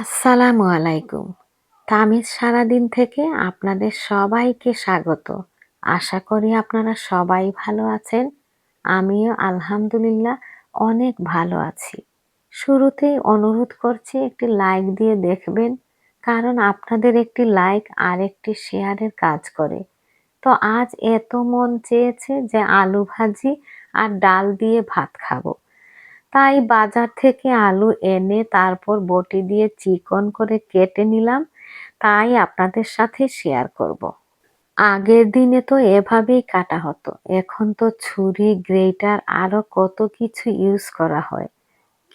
আসসালামু আলাইকুম। তামিজ সারাদিন থেকে আপনাদের সবাইকে স্বাগত। আশা করি আপনারা সবাই ভালো আছেন। আমিও আলহামদুলিল্লাহ অনেক ভালো আছি। শুরুতেই অনুরোধ করছি একটি লাইক দিয়ে দেখবেন, কারণ আপনাদের একটি লাইক আর একটি শেয়ারের কাজ করে। তো আজ এত মন চেয়েছে যে আলু ভাজি আর ডাল দিয়ে ভাত খাব। তাই বাজার থেকে আলু এনে তারপর বটি দিয়ে চিকন করে কেটে নিলাম। তাই আপনাদের সাথে শেয়ার করব। আগের দিনে তো এভাবেই কাটা হতো। এখন তো ছুরি, গ্রেটার, আরও কত কিছু ইউজ করা হয়।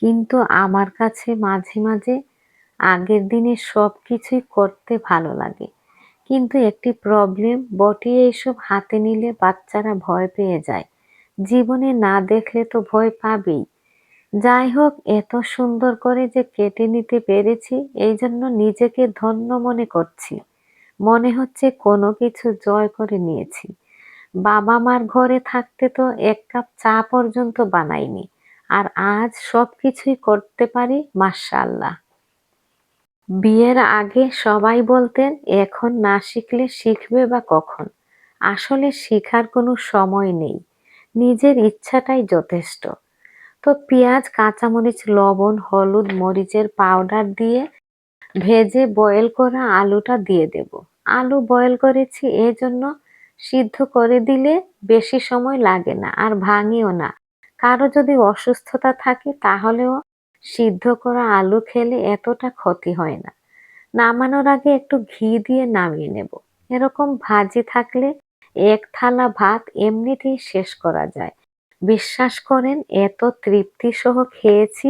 কিন্তু আমার কাছে মাঝে মাঝে আগের দিনে সব কিছুই করতে ভালো লাগে। কিন্তু একটি প্রবলেম বটি এইসব হাতে নিলে বাচ্চারা ভয় পেয়ে যায়। জীবনে না দেখলে তো ভয় পাবেই। যাই হোক এত সুন্দর করে যে কেটে নিতে পেরেছি, এই জন্য নিজেকে ধন্য মনে করছি। মনে হচ্ছে কোনো কিছু জয় করে নিয়েছি। বাবা মার ঘরে থাকতে তো এক কাপ চা পর্যন্ত বানাইনি, আর আজ সব কিছুই করতে পারি মার্শাল্লাহ বিয়ের আগে সবাই বলতেন, এখন না শিখলে শিখবে বা কখন? আসলে শিখার কোনো সময় নেই। নিজের ইচ্ছাটাই যথেষ্ট। তো পেঁয়াজ, কাঁচামরিচ, লবণ, হলুদ, মরিচের পাউডার দিয়ে ভেজে বয়েল করা আলুটা দিয়ে দেব। আলু বয়েল করেছি, এজন্য সিদ্ধ করে দিলে বেশি সময় লাগে না আর ভাঙিও না। কারও যদি অসুস্থতা থাকে, তাহলেও সিদ্ধ করা আলু খেলে এতটা ক্ষতি হয় না। নামানোর আগে একটু ঘি দিয়ে নামিয়ে নেব। এরকম ভাজি থাকলে এক থালা ভাত এমনিতেই শেষ করা যায়। বিশ্বাস করেন, এত তৃপ্তি সহ খেয়েছি,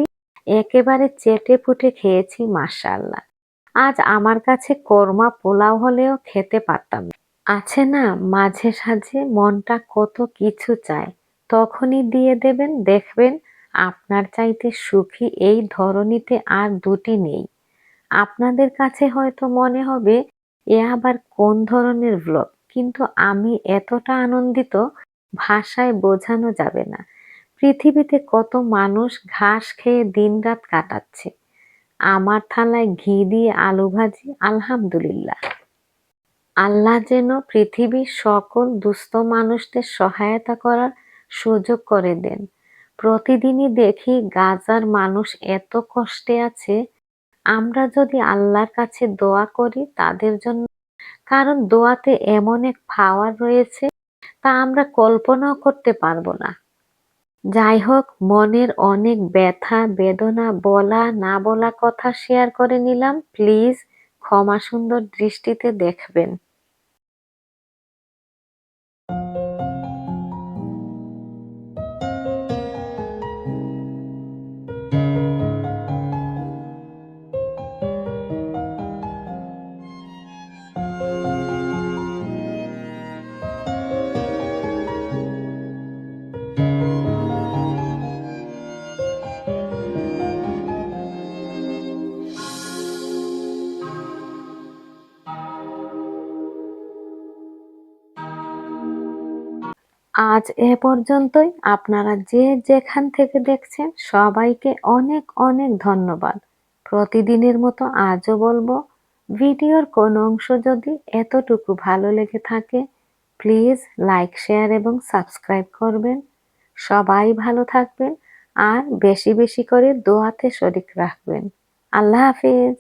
একেবারে চেটে পুটে খেয়েছি মাসাল্লাহ আজ আমার কাছে কর্মা পোলাও হলেও খেতে পারতাম আছে না, মাঝে সাঝে মনটা কত কিছু চায়। তখনই দিয়ে দেবেন, দেখবেন আপনার চাইতে সুখী এই ধরনীতে আর দুটি নেই। আপনাদের কাছে হয়তো মনে হবে, এ আবার কোন ধরনের ব্লগ কিন্তু আমি এতটা আনন্দিত ভাষায় বোঝানো যাবে না। পৃথিবীতে কত মানুষ ঘাস খেয়ে দিনরাত কাটাচ্ছে। আমার থালায় ঘি দিয়ে আলু ভাজি, আলহামদুলিল্লাহ। আল্লাহ যেন পৃথিবীর সকল দুস্থ মানুষদের সহায়তা করার সুযোগ করে দেন। প্রতিদিনই দেখি গাজার মানুষ এত কষ্টে আছে। আমরা যদি আল্লাহর কাছে দোয়া করি তাদের জন্য, কারণ দোয়াতে এমন এক পাওয়ার রয়েছে তা আমরা কল্পনাও করতে পারব না। যাই হোক, মনের অনেক ব্যথা, বেদনা, বলা, না বলা কথা শেয়ার করে নিলাম। প্লিজ ক্ষমা সুন্দর দৃষ্টিতে দেখবেন। আজ এ পর্যন্তই। আপনারা যে যেখান থেকে দেখছেন, সবাইকে অনেক অনেক ধন্যবাদ। প্রতিদিনের মতো আজও বলব, ভিডিওর কোন অংশ যদি এতটুকু ভালো লেগে থাকে, প্লিজ লাইক, শেয়ার এবং সাবস্ক্রাইব করবেন। সবাই ভালো থাকবেন আর বেশি বেশি করে দোয়াতে শরিক রাখবেন। আল্লাহ হাফিজ।